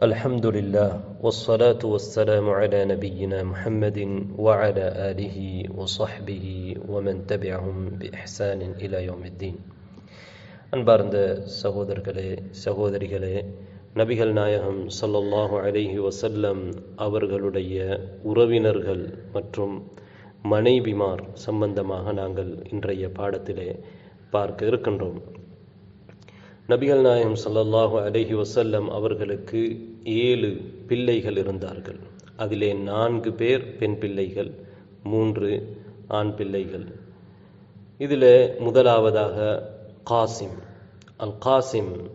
الحمد لله والصلاة والسلام على نبينا محمد وعلى آله وصحبه ومن تبعهم بإحسان إلى يوم الدين அன்பார்ந்த சகோதரர்களே சகோதரிகளே நபிகள் நாயகம் ஸல்லல்லாஹு அலைஹி வஸல்லம் அவர்களுடைய உறவினர்கள் மற்றும் மனைவிமார் சம்பந்தமாக நாங்கள் இன்றைய பாடத்திலே பார்க்க இருக்கின்றோம் நபிகள் நாயகம் ஸல்லல்லாஹு அலைஹி வசல்லம் அவர்களுக்கு ஏழு பிள்ளைகள் இருந்தார்கள். அதிலே நான்கு பேர் பெண் பிள்ளைகள் மூன்று ஆண் பிள்ளைகள். இதில் முதலாவதாக காசிம். அல் காசிம்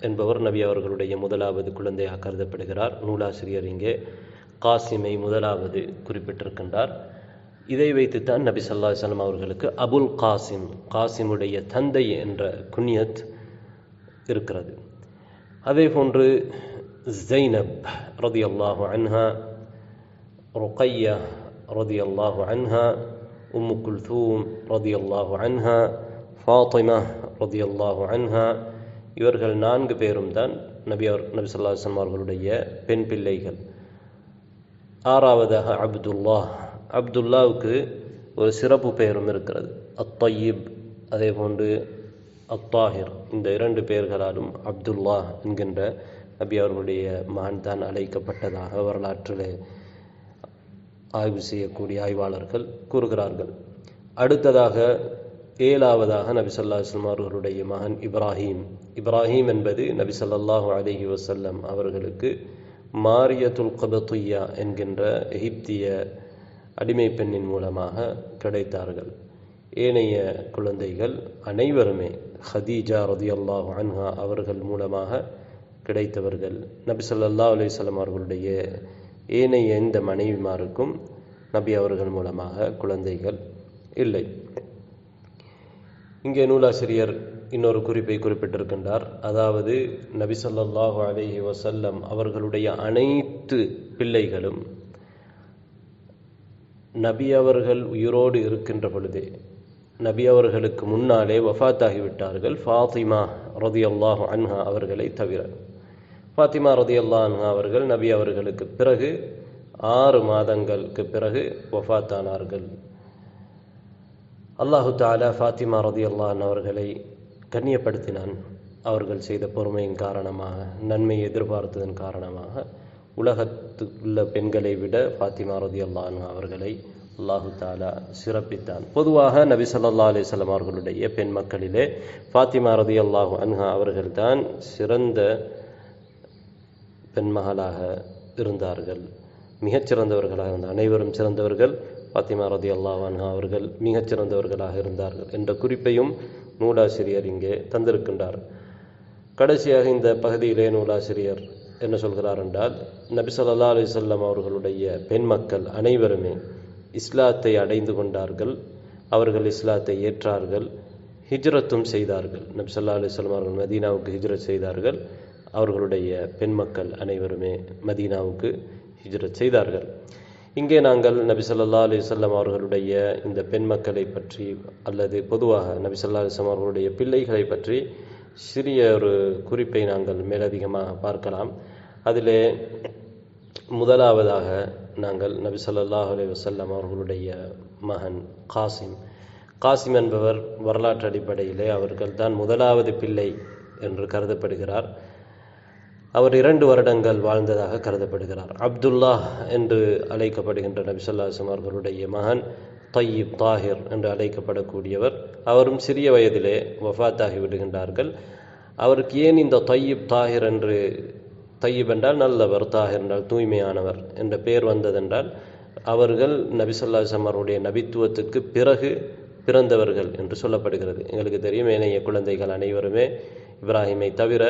என்பவர் நபி அவர்களுடைய முதலாவது குழந்தையாக கருதப்படுகிறார். நூலாசிரியர் இங்கே. காசிமை முதலாவது குறிப்பிட்டிருக்கின்றார். இதை வைத்துத்தான் நபி சல்லா சலம் அவர்களுக்கு அபுல் காசிம் காசிமுடைய தந்தை என்ற குன்யத் இருக்கிறது. அதே போன்று ஜைனப் ரதி அல்லாஹு அன்ஹா ருக்கையா ரதி அல்லாஹு அன்ஹா உம்மு குல்தூம் ரதி அல்லாஹு அன்ஹா ஃபாத்திமா ரதி அல்லாஹு அன்ஹா இவர்கள் நான்கு பேரும் தான் நபி அவர் நபி சொல்லாசம் அவர்களுடைய பெண் பிள்ளைகள். ஆறாவதாக அப்துல்லா. அப்துல்லாவுக்கு ஒரு சிறப்பு பெயரும் இருக்கிறது. அத்தயிப் அதே போன்று அத்தாஹிர் இந்த இரண்டு பெயர்களாலும் அப்துல்லா என்கின்ற நபி அவர்களுடைய மகன் தான் அழைக்கப்பட்டதாக வரலாற்றில் ஆய்வு செய்யக்கூடிய ஆய்வாளர்கள் கூறுகிறார்கள். அடுத்ததாக ஏழாவதாக நபி சொல்லா வஸ்லம் அவர்களுடைய மகன் இப்ராஹீம். இப்ராஹீம் என்பது நபி சொல்லாஹு அலஹி வசல்லம் அவர்களுக்கு மாரியத்துல் கபத்துய்யா என்கின்ற எகிப்திய அடிமை பெண்ணின் மூலமாக கிடைத்தார்கள். ஏனைய குழந்தைகள் அனைவருமே ஹதீஜா ரதி அன்ஹா அவர்கள் மூலமாக கிடைத்தவர்கள். நபி சொல்லல்லா அலிஸ்லாம் அவர்களுடைய ஏனைய எந்த மனைவிமாருக்கும் நபி அவர்கள் மூலமாக குழந்தைகள் இல்லை. இங்கே நூலாசிரியர் இன்னொரு குறிப்பை குறிப்பிட்டிருக்கின்றார். அதாவது நபி சொல்லாஹு அலஹி வசல்லம் அவர்களுடைய அனைத்து பிள்ளைகளும் நபி அவர்கள் உயிரோடு இருக்கின்ற பொழுதே நபி அவர்களுக்கு முன்னாலே வஃத்தாகிவிட்டார்கள். ஃபாத்திமா ரதி அல்லாஹு அன்ஹா அவர்களை தவிர. ஃபாத்திமா ரதி அல்லா அன்ஹா அவர்கள் நபி அவர்களுக்கு பிறகு ஆறு மாதங்களுக்கு பிறகு வஃத்தானார்கள். அல்லாஹு தாலா ஃபாத்திமா ரதி அல்லான் அவர்களை கண்ணியப்படுத்தினான். அவர்கள் செய்த பொறுமையின் காரணமாக நன்மை எதிர்பார்த்ததன் காரணமாக உலகத்து உள்ள பெண்களை விட ஃபாத்திமா ரதி அல்லான் அவர்களை அல்லாஹு தாலா சிறப்பித்தான். பொதுவாக நபி சொல்லா அலிசல்லாம் அவர்களுடைய பெண் மக்களிலே ஃபாத்திமா ரதி அல்லாஹு அன்ஹா அவர்கள்தான் சிறந்த பெண்மகளாக இருந்தார்கள். மிகச்சிறந்தவர்களாக இருந்த அனைவரும் சிறந்தவர்கள். ஃபாத்திமா ரதி அல்லாஹ் அன்ஹா அவர்கள் மிகச்சிறந்தவர்களாக இருந்தார்கள் என்ற குறிப்பையும் நூலாசிரியர் இங்கே தந்திருக்கின்றார். கடைசியாக இந்த பகுதியிலே நூலாசிரியர் என்ன சொல்கிறார் என்றால் நபி சொல்லா அலிசல்லாம் அவர்களுடைய பெண் மக்கள் அனைவருமே இஸ்லாத்தை அடைந்து கொண்டார்கள். அவர்கள் இஸ்லாத்தை ஏற்றார்கள். ஹிஜ்ரத்தும் செய்தார்கள். நப்சல்லா சொல்லா அலிஸ்லாம் அவர்கள் மதீனாவுக்கு ஹிஜ்ரத் செய்தார்கள். அவர்களுடைய பெண் மக்கள் அனைவருமே மதீனாவுக்கு ஹிஜ்ரத் செய்தார்கள். இங்கே நாங்கள் நபி சொல்லா அலிசல்லாம் அவர்களுடைய இந்த பெண் மக்களை பற்றி அல்லது பொதுவாக நபி சொல்லா அலிஸ்லாம் அவர்களுடைய பிள்ளைகளை பற்றி சிறிய ஒரு குறிப்பை நாங்கள் மேலதிகமாக பார்க்கலாம். அதிலே முதலாவதாக நாங்கள் நபி சொல்லாஹ் அலி வசல்லாம் அவர்களுடைய மகன் காசிம். காசிம் என்பவர் வரலாற்று அடிப்படையிலே அவர்கள் தான் முதலாவது பிள்ளை என்று கருதப்படுகிறார். அவர் இரண்டு வருடங்கள் வாழ்ந்ததாக கருதப்படுகிறார். அப்துல்லா என்று அழைக்கப்படுகின்ற நபி சொல்லாசம் அவர்களுடைய மகன் தையீப் தாஹிர் என்று அழைக்கப்படக்கூடியவர். அவரும் சிறிய வயதிலே வஃத்தாகி விடுகின்றார்கள். அவருக்கு ஏன் இந்த தையீப் தாஹிர் என்று தையீப் என்றால் நல்லவர் தாஹிர் என்றால் தூய்மையானவர் என்ற பெயர் வந்ததென்றால் அவர்கள் நபிசல்லாசம் சமருடைய நபித்துவத்துக்கு பிறகு பிறந்தவர்கள் என்று சொல்லப்படுகிறது. எங்களுக்கு தெரியும் ஏனைய குழந்தைகள் அனைவருமே இப்ராஹிமை தவிர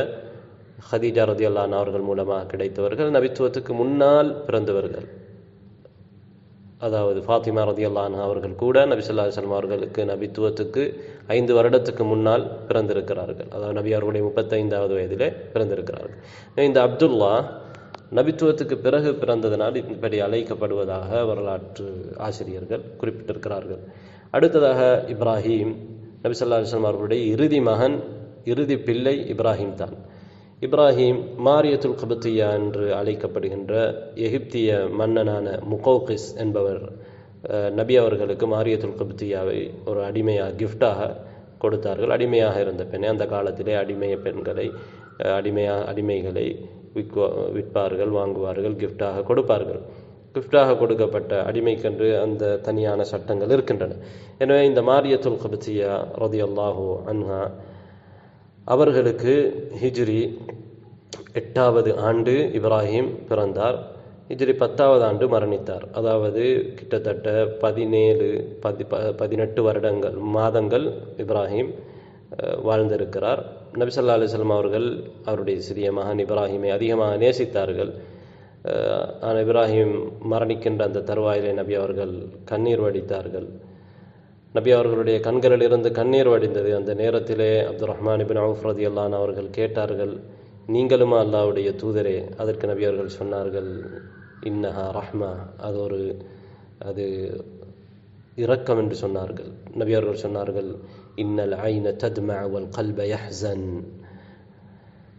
ஹதீஜா ரதியல்லான் அவர்கள் மூலமாக கிடைத்தவர்கள் நபித்துவத்துக்கு முன்னால் பிறந்தவர்கள். அதாவது ஃபாத்திமா ரதியல்லான் அவர்கள் கூட நபிசல்லா சலம் அவர்களுக்கு நபித்துவத்துக்கு ஐந்து வருடத்துக்கு முன்னால் பிறந்திருக்கிறார்கள். அதாவது நபி அவர்களுடைய முப்பத்தைந்தாவது வயதிலே பிறந்திருக்கிறார்கள். இந்த அப்துல்லா நபித்துவத்துக்கு பிறகு பிறந்ததனால் இப்படி அழைக்கப்படுவதாக வரலாற்று ஆசிரியர்கள் குறிப்பிட்டிருக்கிறார்கள். அடுத்ததாக இப்ராஹிம் நபிசல்லா அலுவலம் அவர்களுடைய இறுதி மகன் இறுதி பிள்ளை இப்ராஹிம் தான். இப்ராஹிம் மாரியத்துல் கபத்தியா என்று அழைக்கப்படுகின்ற எகிப்திய மன்னனான முகோகிஸ் என்பவர் நபி அவர்களுக்கு மாரியத்துல் கபத்தியாவை ஒரு அடிமையாக கிஃப்டாக கொடுத்தார்கள். அடிமையாக இருந்த பெண்ணை அந்த காலத்திலே அடிமைய பெண்களை அடிமையாக அடிமைகளை விற்க விற்பார்கள் வாங்குவார்கள் கிஃப்டாக கொடுப்பார்கள். கிஃப்டாக கொடுக்கப்பட்ட அடிமைக்கென்று அந்த தனியான சட்டங்கள் இருக்கின்றன. எனவே இந்த மாரியத்துல் கபத்தியா ரதியல்லாஹு அன்ஹா அவர்களுக்கு ஹிஜ்ரி எட்டாவது ஆண்டு இப்ராஹிம் பிறந்தார். ஹிஜ்ரி பத்தாவது ஆண்டு மரணித்தார். அதாவது கிட்டத்தட்ட பதினேழு பதி ப பதினெட்டு வருடங்கள் மாதங்கள் இப்ராஹிம் வாழ்ந்திருக்கிறார். நபிசல்லா ஸல்லல்லாஹு அவர்கள் அவருடைய சிறிய மகன் இப்ராஹிமை அதிகமாக நேசித்தார்கள். ஆனால் இப்ராஹிம் மரணிக்கின்ற அந்த தருவாயிலே நபி அவர்கள் கண்ணீர் வடித்தார்கள். நபி அவர்களுடைய கண்களில் இருந்து கண்ணீர் வடிந்தது. அந்த நேரத்திலே அப்துல் ரஹ்மான் இபின் அவுஃப் ரதியல்லான் அவர்கள் கேட்டார்கள் நீங்களுமா அல்லாஹ்வுடைய தூதரே? அதற்கு நபி அவர்கள் சொன்னார்கள் இன்னஹா ரஹ்மா அது ஒரு அது இரக்கம் என்று சொன்னார்கள் நபி அவர்கள் சொன்னார்கள் இன்னல் ஐன தத்மா வல் கல்ப யஹ்சன்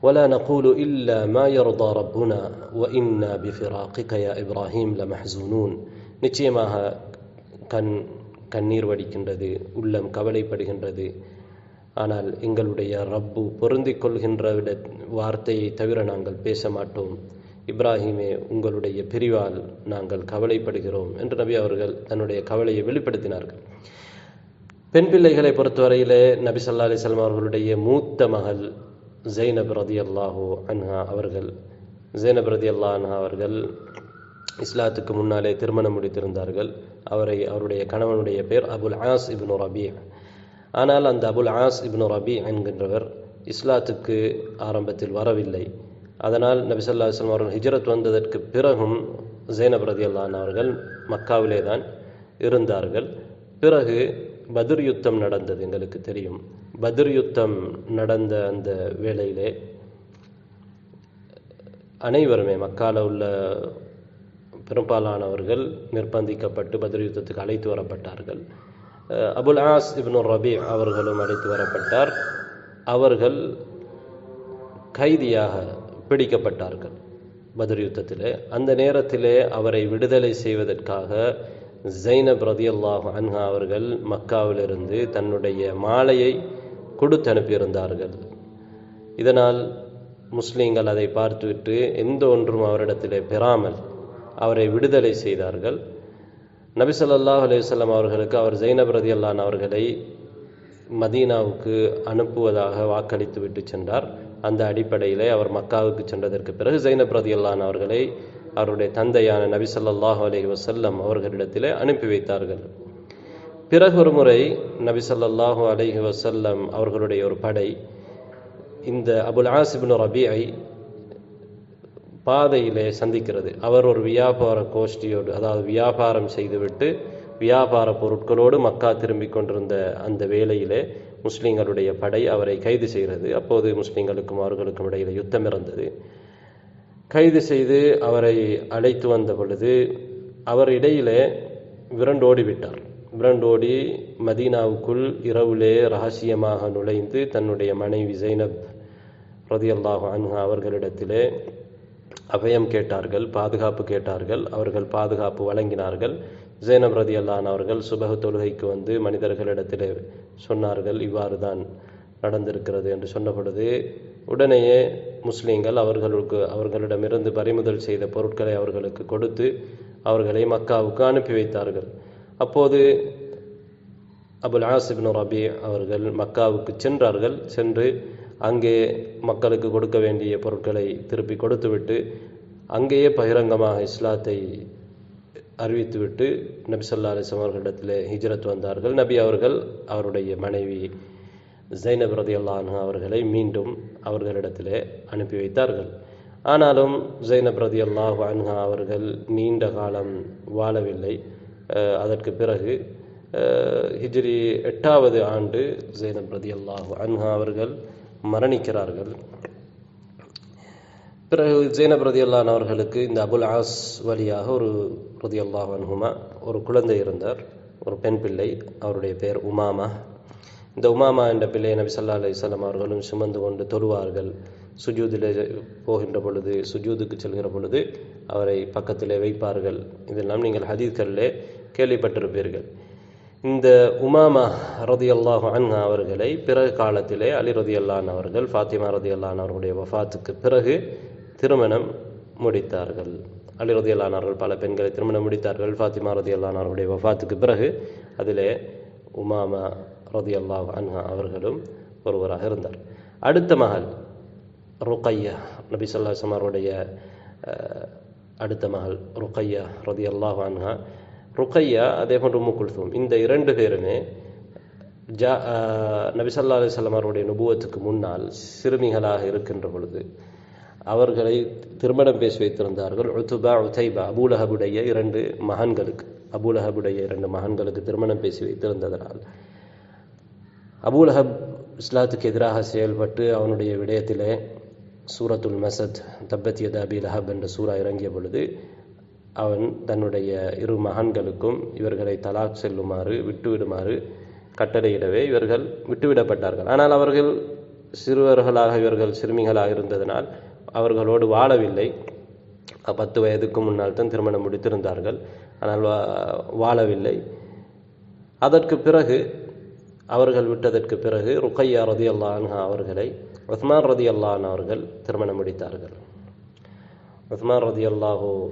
ولا نقول إلا ما يرضى ربنا وإنا بفراقك يا إبراهيم لمحزونون நிச்சயமாக கண் கண்ணீர் வடிக்கின்றது உள்ளம் கவலைப்படுகின்றது ஆனால் எங்களுடைய ரப்பு பொருந்திக் கொள்கின்ற விட வார்த்தையை தவிர நாங்கள் பேச மாட்டோம் இப்ராஹிமே உங்களுடைய பிரிவால் நாங்கள் கவலைப்படுகிறோம் என்று நபி அவர்கள் தன்னுடைய கவலையை வெளிப்படுத்தினார்கள். பெண் பிள்ளைகளை பொறுத்தவரையிலே நபி சல்லா அலைஹி அவர்களுடைய மூத்த மகள் ஜெய்னப் ரதியல்லாஹு அன்ஹா அவர்கள் ஜெய்னப் ரதியல்லாஹு அன்ஹா அவர்கள் இஸ்லாத்துக்கு முன்னாலே திருமணம் முடித்திருந்தார்கள். அவரை அவருடைய கணவனுடைய பேர் அபுல் ஆஸ் இப்னு ரபி. ஆனால் அந்த அபுல் ஆஸ் இப்னு ரபி என்கின்றவர் இஸ்லாத்துக்கு ஆரம்பத்தில் வரவில்லை. அதனால் நபிசல்லா ஸல்லல்லாஹு அவர்கள் ஹிஜ்ரத் வந்ததற்கு பிறகும் ஜெய்னப் ரதியல்லான் அவர்கள் மக்காவிலே தான் இருந்தார்கள். பிறகு பதிர் யுத்தம் நடந்தது எங்களுக்கு தெரியும். பதிர் யுத்தம் நடந்த அந்த வேளையிலே அனைவருமே மக்கால உள்ள பெரும்பாலானவர்கள் நிர்பந்திக்கப்பட்டு பதிர் யுத்தத்துக்கு அழைத்து வரப்பட்டார்கள். அபுல் ஆஸ் இப்னு ரபி அவர்களும் அழைத்து வரப்பட்டார். அவர்கள் கைதியாக பிடிக்கப்பட்டார்கள். பத்ர் யுத்தத்திலே அந்த நேரத்திலே அவரை விடுதலை செய்வதற்காக ஜைனப் ரதியல்லாஹ் அன்ஹா அவர்கள் மக்காவிலிருந்து தன்னுடைய மாலையை கொடுத்து அனுப்பியிருந்தார்கள். இதனால் முஸ்லீம்கள் அதை பார்த்துவிட்டு எந்த ஒன்றும் அவரிடத்திலே பெறாமல் அவரை விடுதலை செய்தார்கள். நபிசல்லாஹ் அலையுசல்லாம் அவர்களுக்கு அவர் ஜைனப் ரதியல்லான் அவர்களை மதீனாவுக்கு அனுப்புவதாக வாக்களித்து விட்டு சென்றார். அந்த அடிப்படையிலே அவர் மக்காவுக்கு சென்றதற்கு பிறகு ஜைனப் ரதியல்லான் அவர்களை அவருடைய தந்தையான நபிசல்லாஹு ஸல்லல்லாஹு வசல்லம் அவர்களிடத்திலே அனுப்பி வைத்தார்கள். பிறகு ஒரு முறை நபிசல்லாஹு ஸல்லல்லாஹு வசல்லம் அவர்களுடைய ஒரு படை இந்த அபுல் ஆசிபின் ரபியை பாதையிலே சந்திக்கிறது. அவர் ஒரு வியாபார கோஷ்டியோடு அதாவது வியாபாரம் செய்துவிட்டு வியாபார பொருட்களோடு மக்கா திரும்பிக் கொண்டிருந்த அந்த வேளையிலே முஸ்லீங்களுடைய படை அவரை கைது செய்கிறது. அப்போது முஸ்லீம்களுக்கும் அவர்களுக்கும் இடையில யுத்தம் இருந்தது கைது செய்து அவரை அழைத்து வந்த பொழுது அவர் இடையிலே விரண்டோடி விட்டார் விரண்டோடி மதீனாவுக்குள் இரவுலே ரகசியமாக நுழைந்து தன்னுடைய மனைவி ஜெய்னப் ரதியல்லாஹு அன்ஹா அவர்களிடத்திலே அபயம் கேட்டார்கள் பாதுகாப்பு கேட்டார்கள் அவர்கள் பாதுகாப்பு வழங்கினார்கள். ஜெயனபிரதி அல்லான் அவர்கள் சுபஹ தொழுகைக்கு வந்து மனிதர்களிடத்திலே சொன்னார்கள் இவ்வாறு தான் நடந்திருக்கிறது என்று சொன்ன பொழுது உடனேயே முஸ்லீம்கள் அவர்களுக்கு அவர்களிடமிருந்து பறிமுதல் செய்த பொருட்களை அவர்களுக்கு கொடுத்து அவர்களை மக்காவுக்கு அனுப்பி வைத்தார்கள். அப்போது அபுல் ஆசிபின் ரபி அவர்கள் மக்காவுக்கு சென்றார்கள். சென்று அங்கே மக்களுக்கு கொடுக்க வேண்டிய பொருட்களை திருப்பி கொடுத்துவிட்டு அங்கேயே பகிரங்கமாக இஸ்லாத்தை அறிவித்துவிட்டு நபி சொல்லா அலிஸ்லாம் அவர்களிடத்தில் ஹிஜ்ரத் வந்தார்கள். நபி அவர்கள் அவருடைய மனைவி ஜைனப் ரதியல்லான் அவர்களை மீண்டும் அவர்களிடத்திலே அனுப்பி வைத்தார்கள். ஆனாலும் ஜைனப் ரதியல்லாஹு அன்ஹா அவர்கள் நீண்ட காலம் வாழவில்லை. அதற்கு பிறகு ஹிஜ்ரி எட்டாவது ஆண்டு ஜைனப் ரதியல்லாஹு அன்ஹா அவர்கள் மரணிக்கிறார்கள். பிறகு ஜெயினப் ரதியல்லான் அவர்களுக்கு இந்த அபுல் ஆஸ் வழியாக ஒரு ரதியல்லாஹ் அன்ஹுமா ஒரு குழந்தை இருந்தார் ஒரு பெண் பிள்ளை அவருடைய பெயர் உமாமா. இந்த உமாமா என்ற பிள்ளையை நபி சல்லா அலிஸ்லாம் அவர்களும் சுமந்து கொண்டு தொழுவார்கள். சுஜூதில் போகின்ற பொழுது சுஜூதுக்கு செல்கிற பொழுது அவரை பக்கத்திலே வைப்பார்கள். இதெல்லாம் நீங்கள் ஹதீஸ்களிலே கேள்விப்பட்டிருப்பீர்கள். இந்த உமாமா ரதியல்லாஹு அன்ஹா அவர்களை பிறகு காலத்திலே அலி ரதியல்லான் அவர்கள் ஃபாத்திமா ரதியல்லான் அவர்களுடைய வஃபாத்துக்கு பிறகு திருமணம் முடித்தார்கள். அலி ரதியல்லானார்கள் பல பெண்களை திருமணம் முடித்தார்கள். ஃபாத்திமா ரதியல்லானாருடைய அவர்களுடைய வஃபாத்துக்கு பிறகு அதிலே உமாமா ரதியல்லா அன்ஹா அவர்களும் ஒருவராக இருந்தார். அடுத்த மகள் ருக்கையா நபி சொல்லாசம் அடுத்த மகள் ருக்கையா ரதியல்லாஹு அன்ஹா. ருக்கையா அதே போன்று உம்மு இந்த இரண்டு பேருமே ஜா நபிசல்லா நபி ஸல்லல்லாஹு அவருடைய நுபுவத்துக்கு முன்னால் சிறுமிகளாக இருக்கின்ற பொழுது அவர்களை திருமணம் பேசி வைத்திருந்தார்கள். உத்துபா உதைபா அபூலஹபுடைய இரண்டு மகன்களுக்கு அபூலஹபுடைய இரண்டு மகன்களுக்கு திருமணம் பேசி வைத்திருந்ததனால். அபூலஹப் இஸ்லாத்துக்கு எதிராக செயல்பட்டு அவனுடைய விடயத்திலே சூரத்துல் மசத் தப்பத் யதா லஹப் என்ற சூரா இறங்கிய பொழுது அவன் தன்னுடைய இரு மகன்களுக்கும் இவர்களை தலாக் செல்லுமாறு விட்டுவிடுமாறு கட்டளையிடவே இவர்கள் விட்டுவிடப்பட்டார்கள். ஆனால் அவர்கள் சிறுவர்களாக இவர்கள் சிறுமிகளாக இருந்ததனால் அவர்களோடு வாழவில்லை. பத்து வயதுக்கு முன்னால் தான் திருமணம் முடித்திருந்தார்கள். ஆனால் வா- வாழவில்லை. அதற்கு பிறகு அவர்கள் விட்டதற்கு பிறகு ருக்கையா ரதி அல்லான்ஹா அவர்களை உஸ்மான் ரதி அல்லான் அவர்கள் திருமணம் முடித்தார்கள். உஸ்மான் ரதி அல்லாஹோ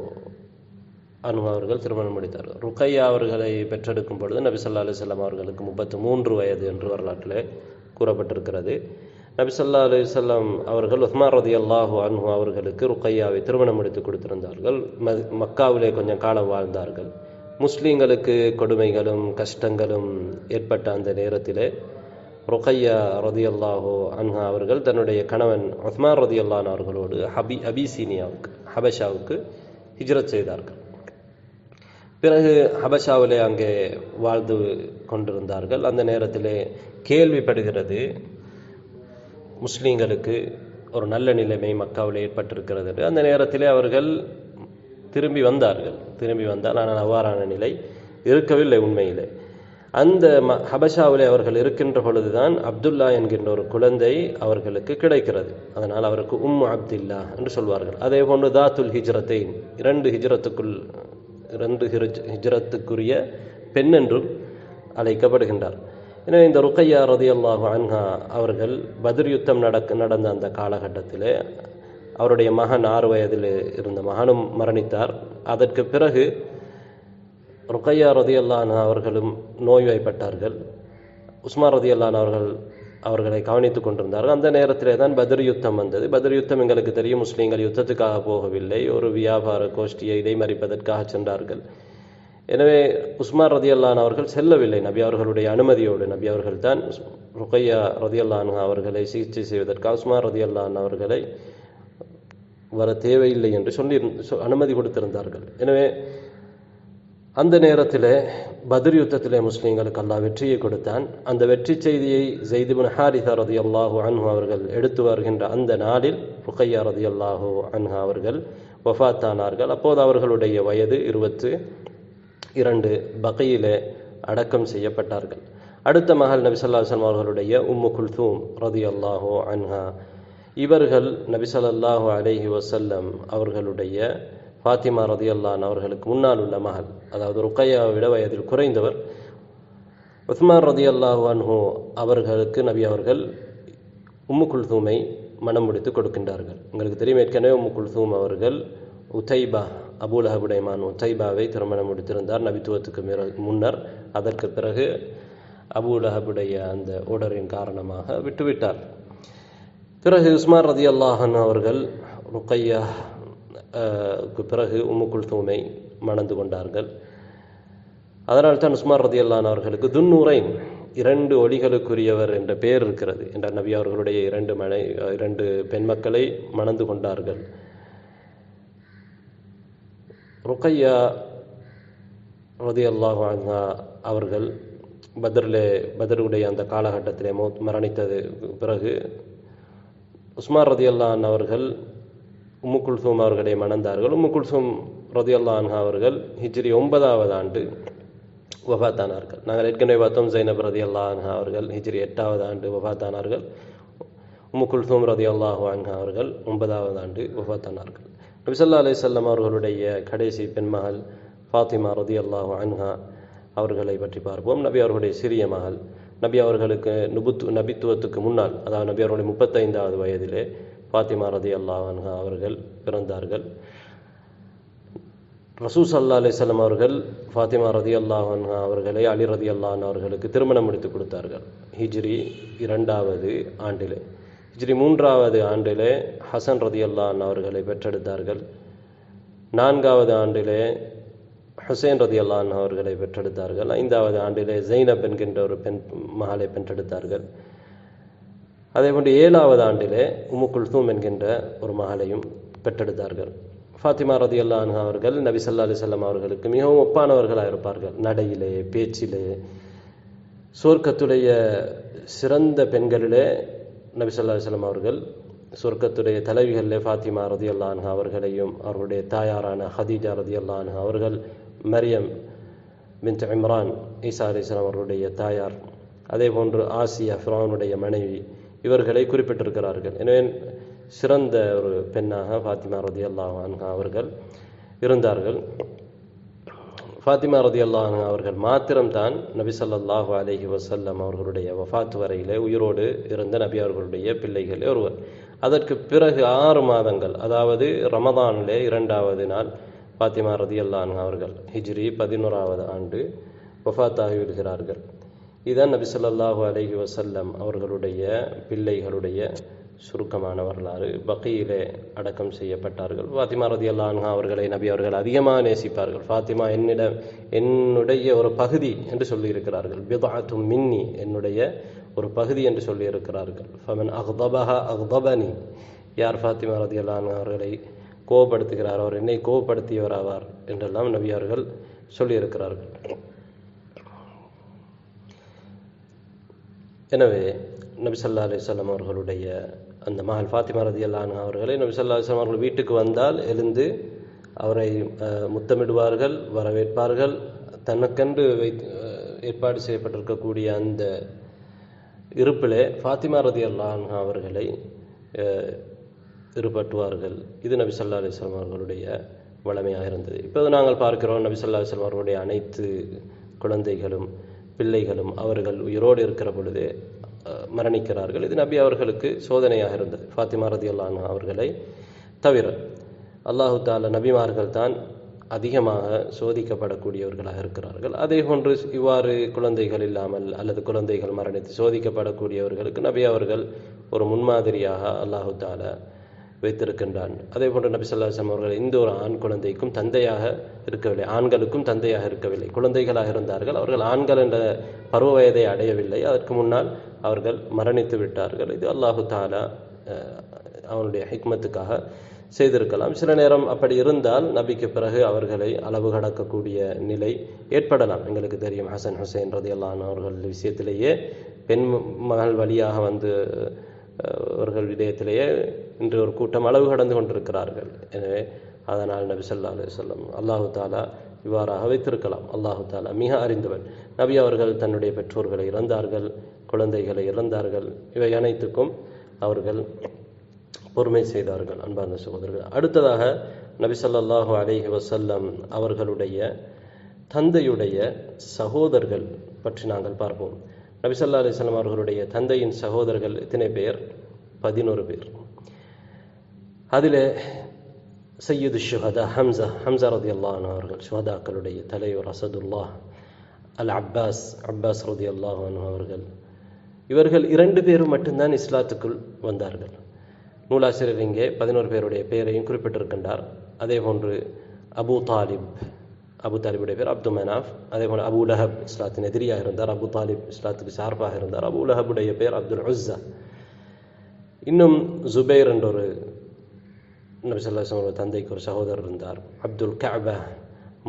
அனு அவர்கள் திருமணம் முடித்தார்கள். ருக்கையா அவர்களை பெற்றெடுக்கும் பொழுது நபி சொல்லா அலைஹி அவர்களுக்கு முப்பத்து மூன்று வயது என்று வரலாற்றில் கூறப்பட்டிருக்கிறது. நபிசல்லா அலுவலம் அவர்கள் உஸ்மான் ரதி அல்லாஹூ அன்ஹு அவர்களுக்கு ருக்கையாவை திருமணம் எடுத்து கொடுத்திருந்தார்கள். மக்காவிலே கொஞ்சம் காலம் வாழ்ந்தார்கள். முஸ்லீம்களுக்கு கொடுமைகளும் கஷ்டங்களும் ஏற்பட்ட அந்த நேரத்திலே ருக்கையா ரதியல்லாஹு அன்ஹா அவர்கள் தன்னுடைய கணவன் உஸ்மான் ரதியல்லான் அவர்களோடு ஹபி அபிசீனியாவுக்கு ஹபஷாவுக்கு ஹிஜ்ரத் செய்தார்கள். பிறகு ஹபஷாவிலே அங்கே வாழ்ந்து கொண்டிருந்தார்கள். அந்த நேரத்திலே கேள்விப்படுகிறது முஸ்லீம்களுக்கு ஒரு நல்ல நிலைமை மக்காவில் ஏற்பட்டிருக்கிறது என்று. அந்த நேரத்திலே அவர்கள் திரும்பி வந்தார்கள். திரும்பி வந்தால் ஆனால் அவ்வாறான நிலை இருக்கவில்லை உண்மையிலே. அந்த ம ஹபஷாவிலே அவர்கள் இருக்கின்ற பொழுதுதான் அப்துல்லா என்கின்ற ஒரு குழந்தை அவர்களுக்கு கிடைக்கிறது. அதனால் அவருக்கு உம் அப்துல்லா என்று சொல்வார்கள். அதே போன்று தாத்துல் ஹிஜ்ரத்தை இரண்டு ஹிஜ்ரத்துக்குள் இரண்டு ஹிஜ் ஹிஜ்ரத்துக்குரிய பெண் என்றும் அழைக்கப்படுகின்றார். எனவே இந்த ருக்கையா ரதியல்லாஹு அன்ஹா அவர்கள் பதிர் யுத்தம் நடக்க நடந்த அந்த காலகட்டத்தில் அவருடைய மகன் ஆறு வயதில் இருந்த மகனும் மரணித்தார். அதற்கு பிறகு ருக்கையா ரதியல்லான் அவர்களும் நோய்வாய்ப்பட்டார்கள் உஸ்மா ரதியல்லான் அவர்கள் அவர்களை கவனித்து கொண்டிருந்தார்கள். அந்த நேரத்திலே தான் பதிர் யுத்தம் வந்தது. பதிர் யுத்தம் எங்களுக்கு தெரியும் முஸ்லீம்கள் யுத்தத்துக்காக போகவில்லை. ஒரு வியாபார கோஷ்டியை இடைமறிப்பதற்காக சென்றார்கள். எனவே உஸ்மான் ரதியல்லான் அவர்கள் செல்லவில்லை. நபி அவர்களுடைய அனுமதியோடு நபி அவர்கள் தான் ருக்கையா ரதியல்லான் அவர்களை சிகிச்சை செய்வதற்காக உஸ்மான் ரதியல்லான் அவர்களை வர தேவையில்லை என்று சொல்லி அனுமதி கொடுத்திருந்தார்கள். எனவே அந்த நேரத்திலே பத்ர் யுத்தத்திலே முஸ்லீம்களுக்கு அல்லா வெற்றியை கொடுத்தான். அந்த வெற்றி செய்தியை ஜெய்திபின் ஹாரிதா ரதி அல்லாஹூ அன்ஹு அவர்கள் எடுத்து வருகின்ற அந்த நாளில் ருக்கையா ரதி அல்லாஹூ அன்ஹா அவர்கள் வஃபாத்தானார்கள் அப்போது அவர்களுடைய வயது இருபத்து இரண்டு பகையிலே அடக்கம் செய்யப்பட்டார்கள். அடுத்த மகள் நபி ஸல்லல்லாஹு அவர்களுடைய உம்மு குல்தூம் ரதி அல்லாஹோ அன்ஹா. இவர்கள் நபி ஸல்லல்லாஹு வசல்லம் அவர்களுடைய ஃபாத்திமா ரதி அல்லான் அவர்களுக்கு முன்னால் உள்ள மகள் அதாவது ருக்கையாவை விட வயதில் குறைந்தவர். உஸ்மான் ரதியல்லாஹு அன்ஹோ அவர்களுக்கு நபி அவர்கள் உம்மு குல்தூமை மனம் முடித்து கொடுக்கின்றார்கள். உங்களுக்கு தெரியும் ஏற்கனவே உம்மு குல்தூம் அவர்கள் உதைபா அபூலஹபுடைய மான் உதைபாவை திருமணம் முடித்திருந்தார். நபித்துவத்துக்கு முன்னர். அதற்கு பிறகு அபூலஹபுடைய அந்த ஓடரின் காரணமாக விட்டுவிட்டார். பிறகு உஸ்மான் ரதி அல்லாஹன் அவர்கள் ருக்கையா பிறகு உம்மு தூமை மணந்து கொண்டார்கள். அதனால் தான் உஸ்மான் ரதி அல்லான் அவர்களுக்கு துன்னூரைன் இரண்டு ஒளிகளுக்குரியவர் என்ற பெயர் இருக்கிறது. என்ற நபி அவர்களுடைய இரண்டு மனை இரண்டு பெண் மக்களை மணந்து கொண்டார்கள். ருக்கையா ரதி அல்லாஹ் அவர்கள் பத்ரிலே பத்ருடைய அந்த காலகட்டத்திலே மௌத் மரணித்தது பிறகு உஸ்மான் ரதி அல்லான் அவர்கள் உம்மு குல்சூம் அவர்களை மணந்தார்கள். உம்மு குல்சூம் ரதி அல்லான்ஹா அவர்கள் ஹிஜ்ரி ஒன்பதாவது ஆண்டு வஃபாத்தானார்கள் நாங்கள் ஏற்கனவே பார்த்தோம் ஜைனப் ரதி அல்லான்ஹா அவர்கள் ஹிஜ்ரி எட்டாவது ஆண்டு வஃபாத்தானார்கள் உம்மு குல்சூம் ரதி அல்லாஹு அன்ஹா அவர்கள் ஒன்பதாவது ஆண்டு வஃபாத்தானார்கள் நபிசல்லா அலிசல்லாம் அவர்களுடைய கடைசி பெண்மகள் ஃபாத்திமா ரதி அல்லாஹ் அன்ஹா அவர்களை பற்றி பார்ப்போம். நபி அவர்களுடைய சிறிய மகள். நபி அவர்களுக்கு நுபுத்து நபித்துவத்துக்கு முன்னால் அதாவது நபி அவர்களுடைய முப்பத்தைந்தாவது வயதிலே ஃபாத்திமா ரதி அல்லாஹ் அன்ஹா அவர்கள் பிறந்தார்கள். ரசூஸ் சல்லா அலிசல்லாம் அவர்கள் ஃபாத்திமா ரதி அல்லாஹ் அன்ஹா அவர்களை அலி ரதி அல்லாஹ் அவர்களுக்கு திருமணம் முடித்து கொடுத்தார்கள். ஹிஜ்ரி இரண்டாவது ஆண்டிலே. ஹிஜ்ரி மூன்றாவது ஆண்டிலே ஹசன் ரதி அல்லாஹ் அவர்களை பெற்றெடுத்தார்கள். நான்காவது ஆண்டிலே ஹுசேன் ரதி அல்லான் அவர்களை பெற்றெடுத்தார்கள். ஐந்தாவது ஆண்டிலே ஜெய்னப் என்கின்ற ஒரு பெண் மகளை பெற்றெடுத்தார்கள். அதேபோன்று ஏழாவது ஆண்டிலே உம்மு குல்தூம் என்கின்ற ஒரு மகளையும் பெற்றெடுத்தார்கள். ஃபாத்திமா ரதி அல்லான் அவர்கள் நபி சல்லா அலிசல்லாம் அவர்களுக்கு மிகவும் ஒப்பானவர்களாக இருப்பார்கள். நடையிலே பேச்சிலே சொர்க்கத்துடைய சிறந்த பெண்களிலே நபி சொல்லா அலிஸ்லாம் அவர்கள் சொர்க்கத்துடைய தலைவிகளில் ஃபாத்திமா ரதி அல்லான்ஹா அவர்களையும் அவர்களுடைய தாயாரான ஹதீஜா ரதி அல்லான்ஹா அவர்கள் மரியம் பின் இம்ரான் ஈசா அலிஸ்லாம் அவர்களுடைய தாயார் அதே போன்று ஆசியா ஃபிரானுடைய மனைவி இவர்களை குறிப்பிட்டிருக்கிறார்கள். எனவே சிறந்த ஒரு பெண்ணாக ஃபாத்திமா ரதி அல்லாஹ் அவர்கள் இருந்தார்கள். ஃபாத்திமா ரதி அல்லாஹ் அவர்கள் மாத்திரம்தான் நபி சல்லாஹு அலஹி வசல்லம் அவர்களுடைய வஃபாத் வரையிலே உயிரோடு இருந்த நபி அவர்களுடைய பிள்ளைகளே ஒருவர். அதற்கு பிறகு ஆறு மாதங்கள் அதாவது ரமதானிலே இரண்டாவது நாள் ஃபாத்திமா ரதி அல்லாஹ் அவர்கள் ஹிஜ்ரி பதினோராவது ஆண்டு வஃபாத்தாகி விடுகிறார்கள். இதுதான் நபி சொல்லாஹு அலஹி வசல்லம் அவர்களுடைய பிள்ளைகளுடைய சுருக்கமான வரலாறு. பக்கையிலே அடக்கம் செய்யப்பட்டார்கள். ஃபாத்திமா ரதி அல்லான்ஹா அவர்களை நபி அவர்கள் அதிகமாக நேசிப்பார்கள். ஃபாத்திமா என்னிடம் என்னுடைய ஒரு பகுதி என்று சொல்லியிருக்கிறார்கள். பிதாத்து மின்னி என்னுடைய ஒரு பகுதி என்று சொல்லியிருக்கிறார்கள். ஃபமன் அஹ்தபஹா அஹ்தபனி யார் ஃபாத்திமா ரதி அல்லான்ஹா அவர்களை கோபப்படுத்துகிறார் அவர் என்னை கோபப்படுத்தியவர் ஆவார் என்றெல்லாம் நபி அவர்கள் சொல்லியிருக்கிறார்கள். எனவே நபி சல்லா அலிஸ்லாம் அவர்களுடைய அந்த மகள் ஃபாத்திமா ரதி அல்லான் அவர்களை நபி சொல்லா அலிஸ்லாம் அவர்கள் வீட்டுக்கு வந்தால் எழுந்து அவரை முத்தமிடுவார்கள் வரவேற்பார்கள். தனக்கென்று வைத்து ஏற்பாடு செய்யப்பட்டிருக்கக்கூடிய அந்த இருப்பிலே ஃபாத்திமா ரதி அல்லான் அவர்களை அஹ், இருப்பட்டுவார்கள் இது நபி சொல்லா அலிஸ்லாம் அவர்களுடைய வளமையாக இருந்தது. இப்போது நாங்கள் பார்க்கிறோம் நபி சொல்லா அலிஸ்லாம் அவர்களுடைய அனைத்து குழந்தைகளும் பிள்ளைகளும் அவர்கள் உயிரோடு இருக்கிற பொழுதே மரணிக்கிறார்கள். இது நபி அவர்களுக்கு சோதனையாக இருந்தது. ஃபாத்திமா ரதி அல்லான் அவர்களை தவிர அல்லாஹு தால நபிமார்கள் தான் அதிகமாக சோதிக்கப்படக்கூடியவர்களாக இருக்கிறார்கள். அதே போன்று இவ்வாறு குழந்தைகள் இல்லாமல் அல்லது குழந்தைகள் மரணித்து சோதிக்கப்படக்கூடியவர்களுக்கு நபி அவர்கள் ஒரு முன்மாதிரியாக அல்லாஹு தாலா வைத்திருக்கின்றான். அதே போன்று நபி ஸல்லல்லாஹு அவர்கள் இந்த ஒரு ஆண் குழந்தைக்கும் தந்தையாக இருக்கவில்லை. ஆண்களுக்கும் தந்தையாக இருக்கவில்லை. குழந்தைகளாக இருந்தார்கள். அவர்கள் ஆண்கள் என்ற பருவ வயதை அடையவில்லை. அதற்கு முன்னால் அவர்கள் மரணித்து விட்டார்கள். இது அல்லாஹு தாலா அவனுடைய ஹிக்மத்துக்காக செய்திருக்கலாம். சில நேரம் அப்படி இருந்தால் நபிக்கு பிறகு அவர்களை அளவு கடக்கக்கூடிய நிலை ஏற்படலாம். எங்களுக்கு தெரியும் ஹசன் ஹுசைன் ரதி அவர்கள் விஷயத்திலேயே பெண் மகள் வழியாக வந்து அவர்கள் விடயத்திலேயே இன்று ஒரு கூட்டம் அளவு கடந்து கொண்டிருக்கிறார்கள். எனவே அதனால் நபி சொல்லா அலி சொல்லம் அல்லாஹு தாலா இவ்வாறாக வைத்திருக்கலாம் அல்லாஹு தாலா மிக அறிந்தவன். நபி அவர்கள் தன்னுடைய பெற்றோர்களை இழந்தார்கள் குழந்தைகளை இழந்தார்கள் இவை அனைத்துக்கும் அவர்கள் பொறுமை செய்தார்கள் அன்பார்ந்த சகோதரர்கள். அடுத்ததாக நபி சொல்லாஹு அலிஹி வசல்லம் அவர்களுடைய தந்தையுடைய சகோதரர்கள் பற்றி நாங்கள் பார்ப்போம். நபி ஸல்லல்லாஹு அவர்களுடைய தந்தையின் சகோதரர்கள் எத்தனை பேர்? பதினோரு பேர். அதில் சையது ஷுஹதா ஹம்சா ஹம்சா ரதி அல்லாஹ் அவர்கள் ஷுஹதாக்களுடைய தலைவர் அசதுல்லாஹ் அல் அப்பாஸ் அப்பாஸ் ரதி அல்லாஹ் அவர்கள். இவர்கள் இரண்டு பேரும் மட்டும்தான் இஸ்லாத்துக்குள் வந்தார்கள். நூலாசிரியர் இங்கே பதினோரு பேருடைய பெயரையும் குறிப்பிட்டிருக்கின்றார். அதே போன்று அபு தாலிப் அபு தாலிபுடைய பேர் அப்து மனாஃப் அதே போல் அபு லஹப் இஸ்லாத்தின் எதிரியாக இருந்தார் அபு தாலிப் இஸ்லாத்துக்கு சார்பாக இருந்தார் அபு லஹபுடைய பேர் அப்துல் உஸ்ஸா. இன்னும் ஜுபைர் என்ற ஒரு நபி தந்தைக்கு ஒரு சகோதரர் இருந்தார் அப்துல் கஅபா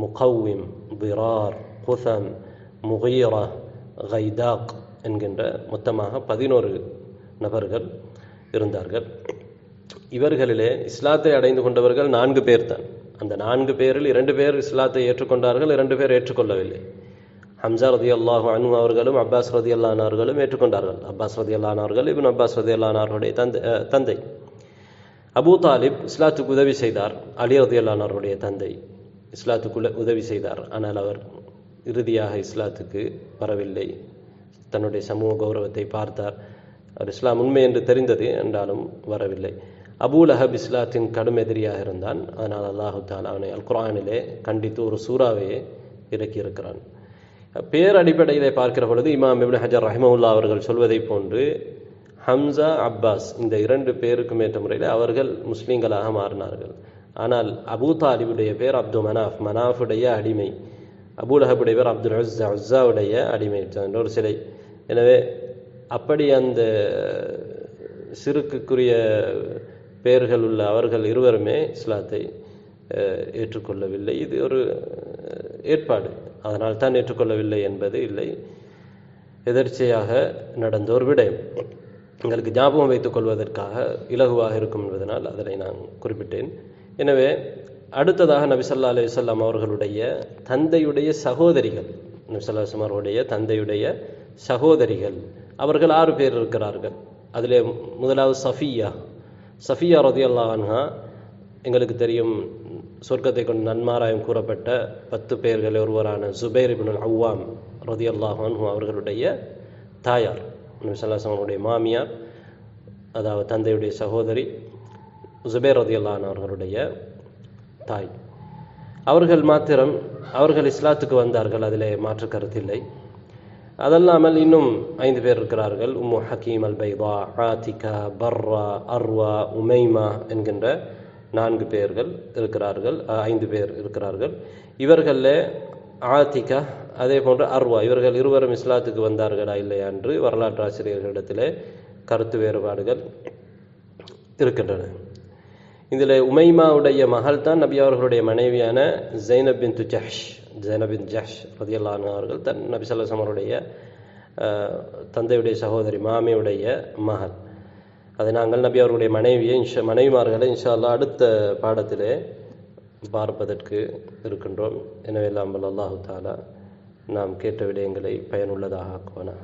முகவிம் பிரார் குசம் முகீரா கைதாக் என்கின்ற மொத்தமாக பதினோரு நபர்கள் இருந்தார்கள் இவர்களிலே இஸ்லாத்தை அடைந்து கொண்டவர்கள் நான்கு பேர் தான் அந்த நான்கு பேரில் இரண்டு பேர் இஸ்லாத்தை ஏற்றுக்கொண்டார்கள் இரண்டு பேர் ஏற்றுக்கொள்ளவில்லை. ஹம்சா ரதி அல்லாஹு அனு அவர்களும் அப்பாஸ் ரதி அவர்களும் ஏற்றுக்கொண்டார்கள். அப்பாஸ் ரதி அவர்கள் இவன் அப்பாஸ் ரதி அவர்களுடைய தந்தை தந்தை. அபூ தாலிப் இஸ்லாத்துக்கு உதவி செய்தார். அலி ரதியல்லானவருடைய தந்தை இஸ்லாத்துக்கு உதவி செய்தார். ஆனால் அவர் இறுதியாக இஸ்லாத்துக்கு வரவில்லை. தன்னுடைய சமூக கௌரவத்தை பார்த்தார். அவர் இஸ்லாம் உண்மை என்று தெரிந்தது என்றாலும் வரவில்லை. அபு லஹப் இஸ்லாத்தின் கடும் எதிரியாக இருந்தான். அதனால் அல்லாஹு தாலா அவனை அல் குரானிலே கண்டித்து ஒரு சூறாவையே இறக்கியிருக்கிறான். பேர் அடிப்படையிலே பார்க்கிற பொழுது இமாம் இப்னு ஹஜர் ரஹ்மவுல்லா அவர்கள் சொல்வதைப் போன்று ஹம்சா அப்பாஸ் இந்த இரண்டு பேருக்கும் ஏற்ற முறையில் அவர்கள் முஸ்லீம்களாக மாறினார்கள். ஆனால் அபூ தாலிபுடைய பேர் அப்து மனாஃப் மனாஃபுடைய அடிமை அபூலஹபுடைய பேர் அப்துல் அஸ்ஸா அஸ்ஸாவுடைய அடிமை என்ற ஒரு சிலை. எனவே அப்படி அந்த சிறுக்குக்குரிய பெயர்கள் உள்ள அவர்கள் இருவருமே இஸ்லாத்தை ஏற்றுக்கொள்ளவில்லை. இது ஒரு ஏற்பாடு. அதனால் தான் ஏற்றுக்கொள்ளவில்லை என்பது இல்லை. எதர்ச்சியாக நடந்த ஒரு விடயம். எங்களுக்கு ஞாபகம் வைத்துக் கொள்வதற்காக இலகுவாக இருக்கும் என்பதனால் அதனை நான் குறிப்பிட்டேன். எனவே அடுத்ததாக நபிசல்லா அலி வல்லாம் அவர்களுடைய தந்தையுடைய சகோதரிகள் நபி அவர்களுடைய தந்தையுடைய சகோதரிகள் அவர்கள் ஆறு பேர் இருக்கிறார்கள். அதிலே முதலாவது சஃபியா. சஃபியா ரதியல்லாஹு அன்ஹா எங்களுக்கு தெரியும் சொர்க்கத்தை கொண்டு நன்மாராயம் கூறப்பட்ட பத்து பேர்களில் ஒருவரான ஜுபைர் இபின் அவ்வாம் ரதியல்லாஹு அன்ஹு அவர்களுடைய தாயார். நபிசல்லாசங்களுடைய மாமியார் அதாவது தந்தையுடைய சகோதரி ஜுபேர் ரதியல்லான் அவர்களுடைய தாய். அவர்கள் மாத்திரம் அவர்கள் இஸ்லாத்துக்கு வந்தார்கள் அதில் மாற்று கருத்தில்லை. அதல்லாமல் இன்னும் ஐந்து பேர் இருக்கிறார்கள். உம்மு ஹக்கீம் அல் பைபா ஆத்திகா பர்ரா அர்வா உமைமா என்கின்ற நான்கு பேர்கள் இருக்கிறார்கள் ஐந்து பேர் இருக்கிறார்கள். இவர்களில் ஆத்திகா அதே போன்று அர்வா இவர்கள் இருவரும் இஸ்லாத்துக்கு வந்தார்களா இல்லையா என்று வரலாற்று ஆசிரியர்களிடத்திலே கருத்து வேறுபாடுகள் இருக்கின்றன. இதில் உமைமாவுடைய மகள் தான் நபி அவர்களுடைய மனைவியான ஜைனப் பின் ஜஹ்ஷ். ஜைனப் ரதியல்லான அவர்கள் தன் நபி ஸல்லல்லாஹு தந்தையுடைய சகோதரி மாமியுடைய மகள். அதை நாங்கள் நபி அவர்களுடைய மனைவியை இன்ஷா மனைவிமார்களை இன்ஷா அல்லா அடுத்த பாடத்திலே பார்ப்பதற்கு இருக்கின்றோம். எனவே எல்லாம் அல்லாஹு தாலா நாம் கேட்ட விடயங்களை பயனுள்ளதாக ஆக்குவானா